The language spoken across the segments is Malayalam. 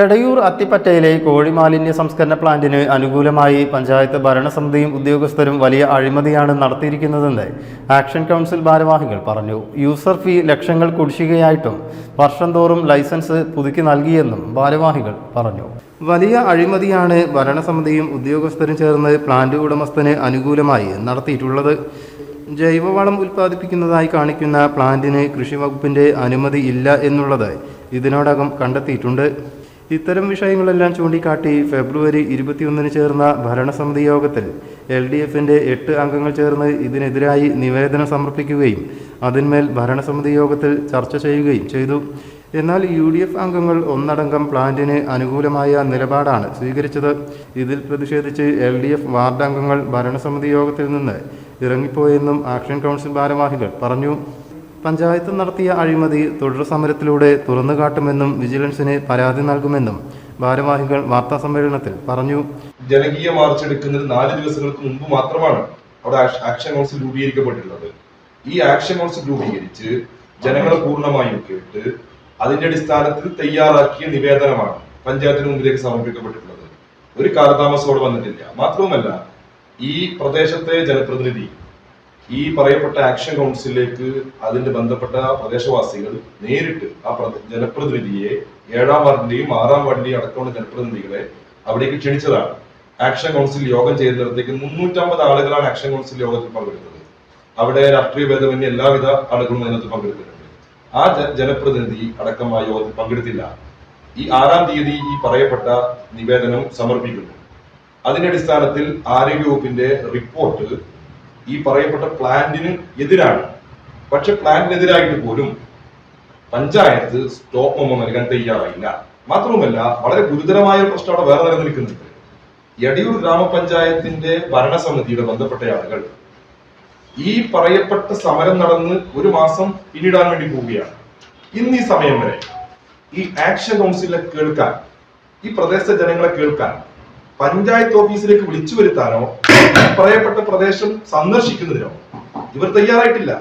എടയൂർ അത്തിപ്പറ്റയിലെ കോഴിമാലിന്യ സംസ്കരണ പ്ലാന്റിന് അനുകൂലമായി പഞ്ചായത്ത് ഭരണസമിതിയും ഉദ്യോഗസ്ഥരും വലിയ അഴിമതിയാണ് നടത്തിയിരിക്കുന്നതെന്ന് ആക്ഷൻ കൗൺസിൽ ഭാരവാഹികൾ പറഞ്ഞു. യൂസർ ഫീ ലക്ഷങ്ങൾ കുടിശ്ശികയായിട്ടും വർഷം തോറും ലൈസൻസ് പുതുക്കി നൽകിയെന്നും ഭാരവാഹികൾ പറഞ്ഞു. വലിയ അഴിമതിയാണ് ഭരണസമിതിയും ഉദ്യോഗസ്ഥരും ചേർന്ന് പ്ലാന്റ് ഉടമസ്ഥന് അനുകൂലമായി നടത്തിയിട്ടുള്ളത്. ജൈവവളം ഉൽപ്പാദിപ്പിക്കുന്നതായി കാണിക്കുന്ന പ്ലാന്റിന് കൃഷി വകുപ്പിന്റെ അനുമതി ഇല്ല എന്നുള്ളത് ഇതിനോടകം കണ്ടെത്തിയിട്ടുണ്ട്. ഇത്തരം വിഷയങ്ങളെല്ലാം ചൂണ്ടിക്കാട്ടി ഫെബ്രുവരി ഇരുപത്തിയൊന്നിന് ചേർന്ന ഭരണസമിതി യോഗത്തിൽ എൽ ഡി എഫിന്റെ എട്ട് അംഗങ്ങൾ ചേർന്ന് ഇതിനെതിരായി നിവേദനം സമർപ്പിക്കുകയും അതിന്മേൽ ഭരണസമിതി യോഗത്തിൽ ചർച്ച ചെയ്യുകയും ചെയ്തു. എന്നാൽ യു ഡി എഫ് അംഗങ്ങൾ ഒന്നടങ്കം പ്ലാന്റിന് അനുകൂലമായ നിലപാടാണ് സ്വീകരിച്ചത്. ഇതിൽ പ്രതിഷേധിച്ച് എൽ ഡി എഫ് വാർഡ് അംഗങ്ങൾ ഭരണസമിതി യോഗത്തിൽ നിന്ന് ഇറങ്ങിപ്പോയെന്നും ആക്ഷൻ കൗൺസിൽ ഭാരവാഹികൾ പറഞ്ഞു. പഞ്ചായത്ത് നടത്തിയ അഴിമതി തുടർ സമരത്തിലൂടെ തുറന്നു കാട്ടുമെന്നും വിജിലൻസിന് പരാതി നൽകുമെന്നും ഭാരവാഹികൾ വാർത്താ സമ്മേളനത്തിൽ പറഞ്ഞു. ജനകീയ മാർച്ച് എടുക്കുന്നതിന് നാല് ദിവസങ്ങൾക്ക് മുമ്പ് മാത്രമാണ് അവിടെ ആക്ഷൻ കൗൺസിൽ രൂപീകരിക്കപ്പെട്ടിട്ടുള്ളത്. ഈ ആക്ഷൻ കൗൺസിൽ രൂപീകരിച്ച് ജനങ്ങളെ പൂർണമായും കേട്ട് അതിന്റെ അടിസ്ഥാനത്തിൽ തയ്യാറാക്കിയ നിവേദനമാണ് പഞ്ചായത്തിന് മുമ്പിലേക്ക് സമർപ്പിക്കപ്പെട്ടിട്ടുള്ളത്. ഒരു കാലതാമസത്തോടെ വന്നിട്ടില്ല. മാത്രവുമല്ല ഈ പ്രദേശത്തെ ജനപ്രതിനിധി ഈ പറയപ്പെട്ട ആക്ഷൻ കൗൺസിലിലേക്ക് അതിന്റെ ബന്ധപ്പെട്ട പ്രദേശവാസികൾ നേരിട്ട് ആ ജനപ്രതിനിധിയെ ഏഴാം വാർഡിന്റെയും ആറാം വാർഡിന്റെയും അടക്കമുള്ള ജനപ്രതിനിധികളെ അവിടേക്ക് ക്ഷണിച്ചതാണ്. ആക്ഷൻ കൗൺസിൽ യോഗം ചെയ്യുന്നിടത്തേക്ക് മുന്നൂറ്റമ്പത് ആളുകളാണ് ആക്ഷൻ കൗൺസിൽ യോഗത്തിൽ പങ്കെടുക്കുന്നത് അവിടെ രാഷ്ട്രീയ ഭേദമന്യേ എല്ലാവിധ ആളുകളും അതിനകത്ത് പങ്കെടുത്തിട്ടുണ്ട്. ആ ജനപ്രതിനിധി അടക്കം ആ യോഗത്തിൽ പങ്കെടുത്തില്ല. ഈ ആറാം തീയതി ഈ പറയപ്പെട്ട നിവേദനം സമർപ്പിക്കുന്നു. അതിന്റെ അടിസ്ഥാനത്തിൽ ആരോഗ്യവകുപ്പിന്റെ റിപ്പോർട്ട് ഈ പറയപ്പെട്ട പ്ലാന്റിന് എതിരാണ്. പക്ഷെ പ്ലാന്റിനെതിരായിട്ട് പോലും പഞ്ചായത്ത് സ്റ്റോപ്പ് മെമ്മോ നൽകാൻ തയ്യാറായില്ല. മാത്രവുമല്ല വളരെ ഗുരുതരമായ ഒരു പ്രശ്നം അവിടെ വേറെ നിലനിൽക്കുന്നുണ്ട്. എടിയൂർ ഗ്രാമപഞ്ചായത്തിന്റെ ഭരണസമിതിയുടെ ബന്ധപ്പെട്ട ആളുകൾ ഈ പറയപ്പെട്ട സമരം നടന്ന് ഒരു മാസം പിന്നിടാൻ വേണ്ടി പോവുകയാണ്. ഇന്ന് ഈ സമയം വരെ ഈ ആക്ഷൻ കൗൺസിലെ കേൾക്കാൻ ഈ പ്രദേശത്തെ ജനങ്ങളെ കേൾക്കാൻ പഞ്ചായത്ത് ഓഫീസിലേക്ക് വിളിച്ചു വരുത്താനോ പറയപ്പെട്ട പ്രദേശം സന്ദർശിക്കുന്നതിനോ ഇവർ തയ്യാറായിട്ടില്ല.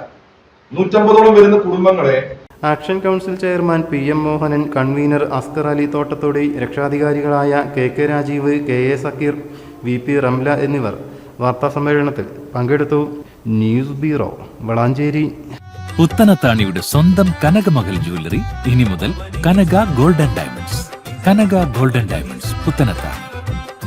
നൂറ്റമ്പതോളം വരുന്ന കുടുംബങ്ങളെ action council chairman P M Mohanan convener Askar Ali Thottathodi രക്ഷാധികാരികളായ K K Rajeev K A Zakir V P Ramla എന്നിവർ വാർത്താ സമ്മേളനത്തിൽ പങ്കെടുത്തു. News bureau Valanchery. പുത്തനത്താണിയുടെ സ്വന്തം കനകമകൽ ജ്വല്ലറി ഇനി മുതൽ Kanaka golden diamonds. Kanaka golden diamonds Puthanathani